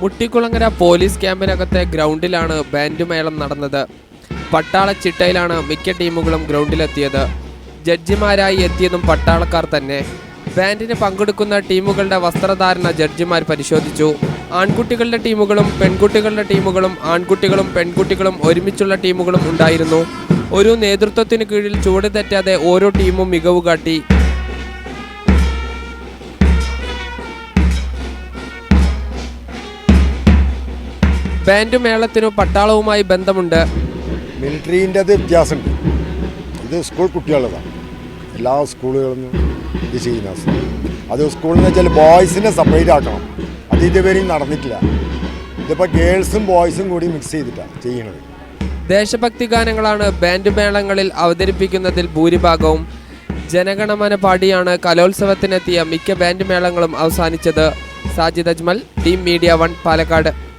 Muttikulangara police ക്യാമ്പിനകത്തെ ഗ്രൗണ്ടിലാണ് band മേളം നടന്നത്. പട്ടാള ചിട്ടയിലാണ് മിക്ക ടീമുകളും ഗ്രൗണ്ടിലെത്തിയത്. ജഡ്ജിമാരായി എത്തിയതും പട്ടാളക്കാർ തന്നെ. ബാൻഡിന് പങ്കെടുക്കുന്ന ടീമുകളുടെ വസ്ത്രധാരണ ജഡ്ജിമാർ പരിശോധിച്ചു. ആൺകുട്ടികളുടെ ടീമുകളും പെൺകുട്ടികളുടെ ടീമുകളും ആൺകുട്ടികളും പെൺകുട്ടികളും ഒരുമിച്ചുള്ള ടീമുകളും ഉണ്ടായിരുന്നു. ഒരു നേതൃത്വത്തിന് കീഴിൽ ചുവട് തെറ്റാതെ ഓരോ ടീമും മികവ് കാട്ടി ബാൻഡ് മേളത്തിനു പട്ടാളവുമായി ബന്ധമുണ്ട്. മിലിറ്ററിന്റെത് വ്യത്യാസമുണ്ട്. ഇത് സ്കൂൾ കുട്ടികളതാണ് എല്ലാ സ്കൂളുകളിലും ഇത് ചെയ്യുന്ന അത് സ്കൂളിൽ നിന്ന് വെച്ചാൽ ബോയ്സിനെ സെപ്പറേറ്റ് ആക്കണം. അത് ഇതുവരെയും നടന്നിട്ടില്ല. ഇതിപ്പോൾ ഗേൾസും ബോയ്സും കൂടി മിക്സ് ചെയ്തിട്ടാണ് ചെയ്യുന്നത്. ദേശഭക്തി ഗാനങ്ങളാണ് ബാൻഡ് മേളങ്ങളിൽ അവതരിപ്പിക്കുന്നതിൽ ഭൂരിഭാഗവും. ജനഗണമന പാടിയാണ് കലോത്സവത്തിനെത്തിയ മിക്ക ബാൻഡ് മേളങ്ങളും അവസാനിച്ചത്. Sajid Ajmal team media one Palakkad.